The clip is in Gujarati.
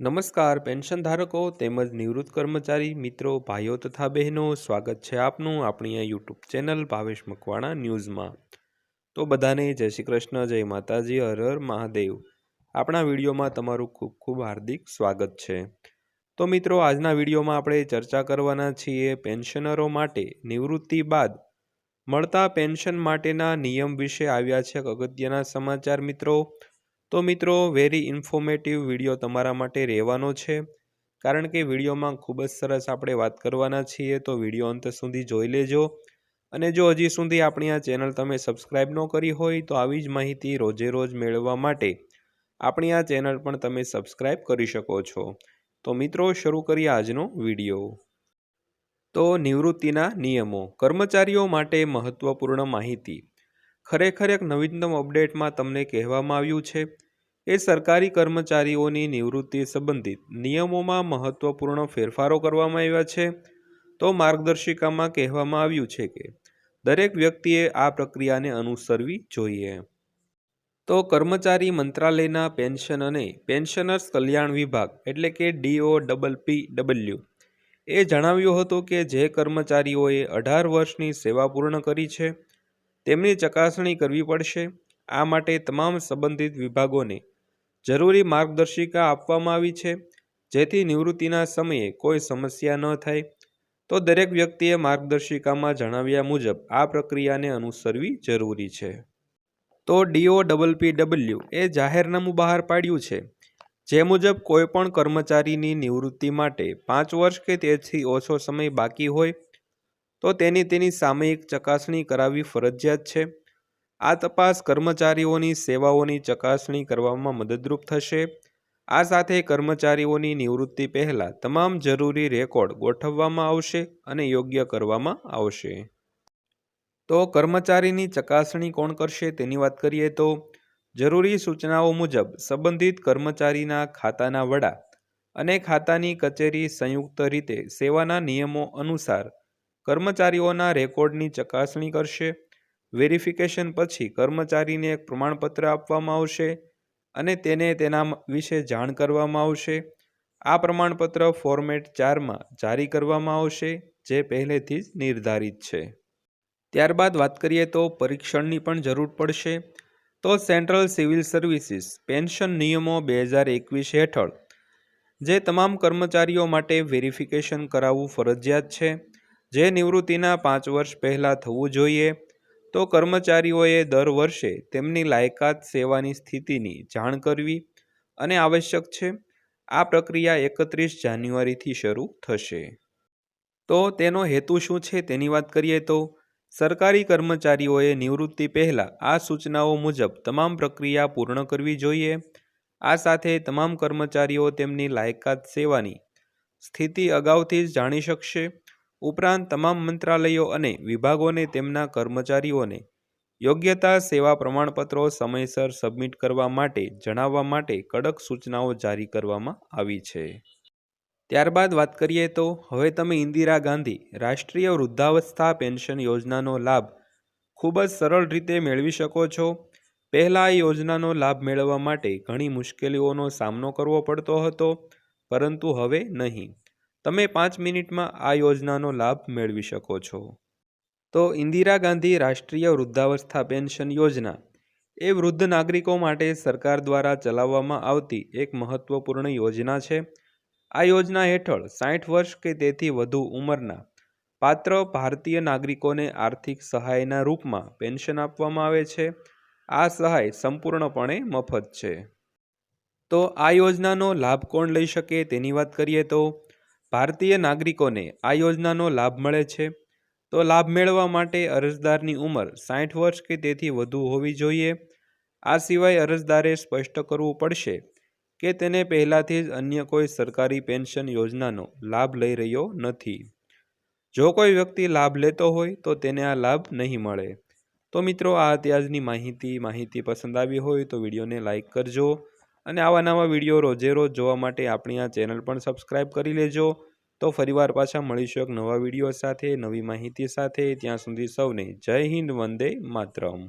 નમસ્કાર, પેન્શન ધારકો તેમજ નિવૃત્ત કર્મચારી, મિત્રો, ભાઈઓ તથા બહેનો, સ્વાગત છે આપનું આપણી આ યુટ્યુબ ચેનલ ભાવેશ મકવાણા ન્યૂઝમાં. તો બધાને જય શ્રી કૃષ્ણ, જય માતાજી, હર હર મહાદેવ. આપણા વિડીયોમાં તમારું ખૂબ ખૂબ હાર્દિક સ્વાગત છે. તો મિત્રો, આજના વિડીયોમાં આપણે ચર્ચા કરવાના છીએ પેન્શનરો માટે નિવૃત્તિ બાદ મળતા પેન્શન માટેના નિયમ વિશે આવ્યા છે અગત્યના સમાચાર મિત્રો. તો મિત્રો વેરી ઇન્ફોર્મેટિવ વીડિયો તમારા માટે રહેવાનો છે. કારણ કે વિડીયોમાં ખૂબ જ સરસ આપણે વાત કરવાના છીએ, તો વીડિયો અંત સુધી જોઈ લેજો. અને જો હજી સુધી આપણી આ ચેનલ તમે સબસ્ક્રાઈબ ન કરી હોય, તો આવી જ માહિતી રોજે રોજ મેળવવા માટે આપણી આ ચેનલ પણ તમે સબસ્ક્રાઈબ કરી શકો છો. તો મિત્રો, શરૂ કરીએ આજનો વીડિયો. તો નિવૃત્તિના નિયમો. કર્મચારીઓ માટે મહત્વપૂર્ણ માહિતી. ખરેખર એક નવીનતમ અપડેટમાં તમને કહેવામાં આવ્યું છે. એ સરકારી કર્મચારીઓની નિવૃત્તિ સંબંધિત નિયમોમાં મહત્વપૂર્ણ ફેરફારો કરવામાં આવ્યા છે. તો માર્ગદર્શિકામાં કહેવામાં આવ્યું છે કે, દરેક વ્યક્તિએ આ પ્રક્રિયાને અનુસરવી જોઈએ. તો કર્મચારી મંત્રાલયના પેન્શન અને પેન્શનર્સ કલ્યાણ વિભાગ, એટલે કે ડીઓ ડબલ પી ડબલ્યુ, એ જણાવ્યું હતું કે જે કર્મચારીઓએ અઢાર વર્ષની સેવા પૂર્ણ કરી છે, તેમની ચકાસણી કરવી પડશે. આ માટે તમામ સંબંધિત વિભાગોને જરૂરી માર્ગદર્શિકા આપવામાં આવી છે. જેથી નિવૃત્તિના સમયે કોઈ સમસ્યા ન થાય. તો દરેક વ્યક્તિએ માર્ગદર્શિકામાં જણાવ્યા મુજબ આ પ્રક્રિયાને અનુસરવી જરૂરી છે. તો ડીઓ ડબલ ડબલ્યુ એ જાહેરનામું બહાર પાડ્યું છે. જે મુજબ કોઈપણ કર્મચારીની નિવૃત્તિ માટે પાંચ વર્ષ કે તેથી ઓછો સમય બાકી હોય, તો તેની તેની સામયિક ચકાસણી કરાવવી ફરજિયાત છે. આ તપાસ કર્મચારીઓની સેવાઓની ચકાસણી કરવામાં મદદરૂપ થશે. આ સાથે કર્મચારીઓની નિવૃત્તિ પહેલાં તમામ જરૂરી રેકોર્ડ ગોઠવવામાં આવશે અને યોગ્ય કરવામાં આવશે. તો કર્મચારીની ચકાસણી કોણ કરશે તેની વાત કરીએ તો જરૂરી સૂચનાઓ મુજબ સંબંધિત કર્મચારીના ખાતાના વડા અને ખાતાની કચેરી સંયુક્ત રીતે સેવાના નિયમો અનુસાર કર્મચારીઓના રેકોર્ડની ચકાસણી કરશે. વેરિફિકેશન પછી કર્મચારીને એક પ્રમાણપત્ર આપવામાં આવશે અને તેને તેના વિશે જાણ કરવામાં આવશે. આ પ્રમાણપત્ર ફોર્મેટ ચારમાં જારી કરવામાં આવશે, જે પહેલેથી જ નિર્ધારિત છે. ત્યારબાદ વાત કરીએ તો પરીક્ષણની પણ જરૂર પડશે. તો સેન્ટ્રલ સિવિલ સર્વિસીસ પેન્શન નિયમો બે હજાર એકવીસ હેઠળ, જે તમામ કર્મચારીઓ માટે વેરિફિકેશન કરાવવું ફરજિયાત છે, જે નિવૃત્તિના પાંચ વર્ષ પહેલાં થવું જોઈએ. તો કર્મચારીઓએ દર વર્ષે તેમની લાયકાત સેવાની સ્થિતિની જાણ કરવી અને આવશ્યક છે, આ પ્રક્રિયા એકત્રીસ જાન્યુઆરીથી શરૂ થશે. તો તેનો હેતુ શું છે તેની વાત કરીએ તો, સરકારી કર્મચારીઓએ નિવૃત્તિ પહેલાં આ સૂચનાઓ મુજબ તમામ પ્રક્રિયા પૂર્ણ કરવી જોઈએ. આ સાથે તમામ કર્મચારીઓ તેમની લાયકાત સેવાની સ્થિતિ અગાઉથી જ જાણી શકશે. ઉપરાંત તમામ મંત્રાલયો અને વિભાગોને તેમના કર્મચારીઓને યોગ્યતા સેવા પ્રમાણપત્રો સમયસર સબમિટ કરવા માટે જણાવવા માટે કડક સૂચનાઓ જારી કરવામાં આવી છે. ત્યારબાદ વાત કરીએ તો, હવે તમે ઇન્દિરા ગાંધી રાષ્ટ્રીય વૃદ્ધાવસ્થા પેન્શન યોજનાનો લાભ ખૂબ જ સરળ રીતે મેળવી શકો છો. પહેલાં આ યોજનાનો લાભ મેળવવા માટે ઘણી મુશ્કેલીઓનો સામનો કરવો પડતો હતો, પરંતુ હવે નહીં. તમે પાંચ મિનિટમાં આ યોજનાનો લાભ મેળવી શકો છો. તો ઇન્દિરા ગાંધી રાષ્ટ્રીય વૃદ્ધાવસ્થા પેન્શન યોજના એ વૃદ્ધ નાગરિકો માટે સરકાર દ્વારા ચલાવવામાં આવતી એક મહત્વપૂર્ણ યોજના છે. આ યોજના હેઠળ સાઠ વર્ષ કે તેથી વધુ ઉંમરના પાત્ર ભારતીય નાગરિકોને આર્થિક સહાયના રૂપમાં પેન્શન આપવામાં આવે છે. આ સહાય સંપૂર્ણપણે મફત છે. તો આ યોજનાનો લાભ કોણ લઈ શકે તેની વાત કરીએ તો ભારતીય નાગરિકોને આ યોજનાનો લાભ મળે છે? તો લાભ મેળવવા માટે અરજદારની ઉંમર સાઠ વર્ષ કે તેથી વધુ હોવી જોઈએ. આ સિવાય અરજદારે સ્પષ્ટ કરવું પડશે કે તેને પહેલાંથી જ અન્ય કોઈ સરકારી પેન્શન યોજનાનો લાભ લઈ રહ્યો નથી. જો કોઈ વ્યક્તિ લાભ લેતો હોય તો તેને આ લાભ નહીં મળે. તો મિત્રો, આ અત્યારની માહિતી. માહિતી પસંદ આવી હોય તો વિડીયોને લાઇક કરજો. અને આવા નવા વીડિયો રોજે રોજ જોવા માટે આપણી આ ચેનલ પણ સબસ્ક્રાઈબ કરી લેજો. તો ફરીવાર પાછા મળીશું એક નવા વીડિયો સાથે, નવી માહિતી સાથે. ત્યાં સુધી સૌને જય હિન્દ, વંદે માતરમ.